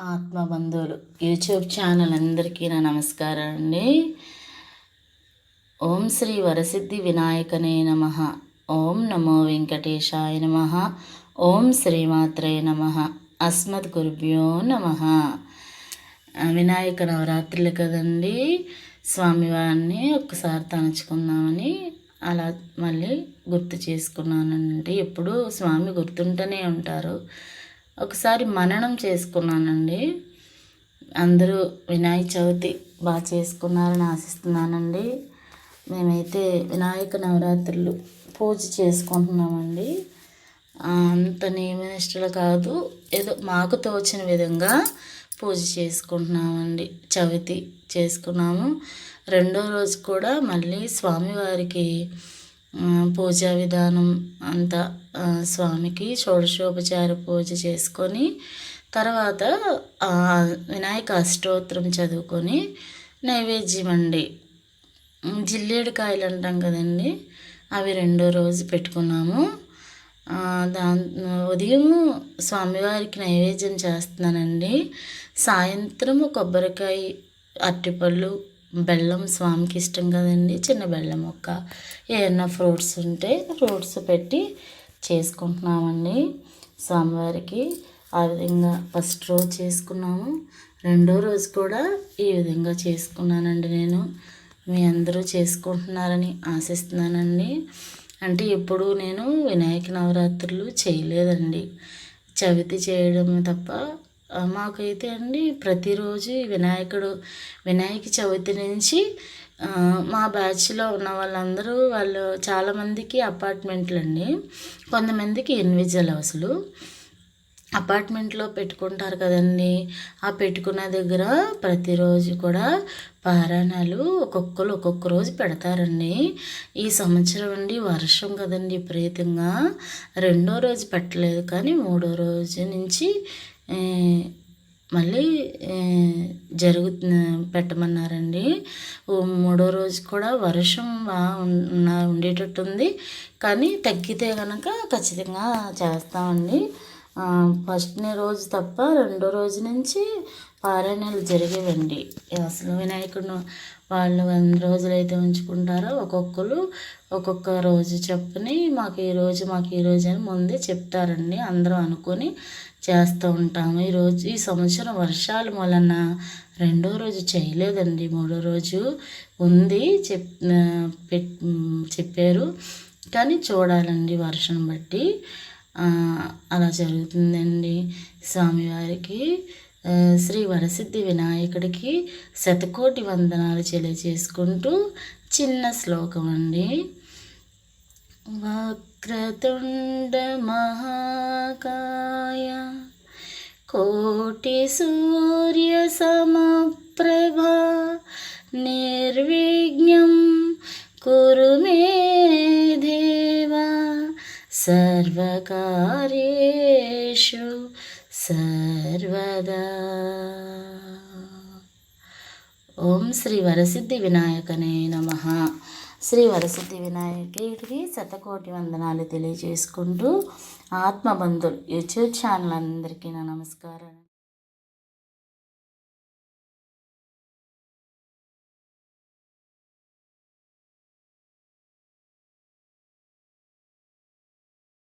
ఆత్మబంధువులు. YouTube channel అందరికీ నా నమస్కారం అండి. ఓం శ్రీ వరసిద్ధి వినాయకనే నమ. ఓం నమో వెంకటేశాయ నమ. ఓం శ్రీమాత్రే నమ. అస్మద్ గురుభ్యో నమ. వినాయక నవరాత్రులు కదండి. స్వామివారిని ఒక్కసారి తలుచుకుందామని అలా మళ్ళీ గుర్తు చేసుకున్నానండి. ఎప్పుడు స్వామి గుర్తుంటూనే ఉంటారు. ఒకసారి మననం చేసుకున్నానండి. అందరూ వినాయక చవితి బాగా చేసుకున్నారని ఆశిస్తున్నానండి. మేమైతే వినాయక నవరాత్రులు పూజ చేసుకుంటున్నామండి. అంత నియమనిష్టలు కాదు. ఏదో మాకు తోచిన విధంగా పూజ చేసుకుంటున్నామండి. చవితి చేసుకున్నాము. రెండో రోజు కూడా మళ్ళీ స్వామివారికి పూజా విధానం అంతా స్వామికి షోడశోపచార పూజ చేసుకొని తర్వాత వినాయక అష్టోత్తరం చదువుకొని నైవేద్యం అండి జిల్లేడు కాయలు అంటాం కదండి అవి రెండో రోజు పెట్టుకున్నాము. దా ఉదయం స్వామివారికి నైవేద్యం చేస్తున్నానండి. సాయంత్రం కొబ్బరికాయ అరటిపళ్ళు బెల్లం స్వామికి ఇష్టం కదండి చిన్న బెల్లం మొక్క ఏమన్నా ఫ్రూట్స్ ఉంటే ఫ్రూట్స్ పెట్టి చేసుకుంటున్నామండి స్వామివారికి. ఆ విధంగా ఫస్ట్ రోజు చేసుకున్నాము. రెండో రోజు కూడా ఈ విధంగా చేసుకున్నానండి నేను. మీ అందరూ చేసుకుంటున్నారని ఆశిస్తున్నానండి. అంటే ఎప్పుడు నేను వినాయక నవరాత్రులు చేయలేదండి. చవితి చేయడం తప్ప మాకైతే అండి ప్రతిరోజు వినాయకుడు వినాయక చవితి నుంచి మా బ్యాచ్లో ఉన్న వాళ్ళందరూ వాళ్ళు చాలామందికి అపార్ట్మెంట్లు అండి కొంతమందికి ఇండివిజువల్ హౌస్లు. అపార్ట్మెంట్లో పెట్టుకుంటారు కదండి. ఆ పెట్టుకున్న దగ్గర ప్రతిరోజు కూడా పారాయణాలు ఒక్కొక్కరు ఒక్కొక్క రోజు పెడతారండి. ఈ సంవత్సరం అండి వర్షం కదండి విపరీతంగా. రెండో రోజు పెట్టలేదు కానీ మూడో రోజు నుంచి మళ్ళీ జరుగు పెట్టమన్నారండి. మూడో రోజు కూడా వర్షం ఉన్న ఉండేటట్టుంది. కానీ తగ్గితే కనుక ఖచ్చితంగా చేస్తామండి. ఫస్ట్ రోజు తప్ప రెండో రోజు నుంచి పారాయణాలు జరిగేవండి. అసలు వినాయకుడు వాళ్ళు ఎన్ని రోజులైతే ఉంచుకుంటారో ఒక్కొక్కరు ఒక్కొక్క రోజు చెప్పుని మాకు ఈ రోజు మాకు ఈ రోజు అని ముందే చెప్తారండి. అందరూ అనుకొని చేస్తూ ఉంటాము. ఈరోజు ఈ సంవత్సరం వర్షాల వలన రెండో రోజు చేయలేదండి. మూడో రోజు ఉంది చెప్ చెప్పారు. కానీ చూడాలండి వర్షం బట్టి. అలా జరుగుతుందండి. స్వామివారికి శ్రీ వరసిద్ధి వినాయకుడికి శతకోటి వందనాలు తెలియజేసుకుంటూ చిన్న శ్లోకం అండి. వక్రతుండ మహాకాయ కోటి సూర్య సమప్రభ నిర్విఘ్నం కురు మే దేవా సర్వకార్యేషు సర్వదా. ఓం శ్రీ వరసిద్ధి వినాయకనే నమ. శ్రీ వరసిద్ధి వినాయకుడికి శతకోటి వందనాలు తెలియజేసుకుంటూ ఆత్మబంధులు యూట్యూబ్ ఛానల్ అందరికీ నా నమస్కారం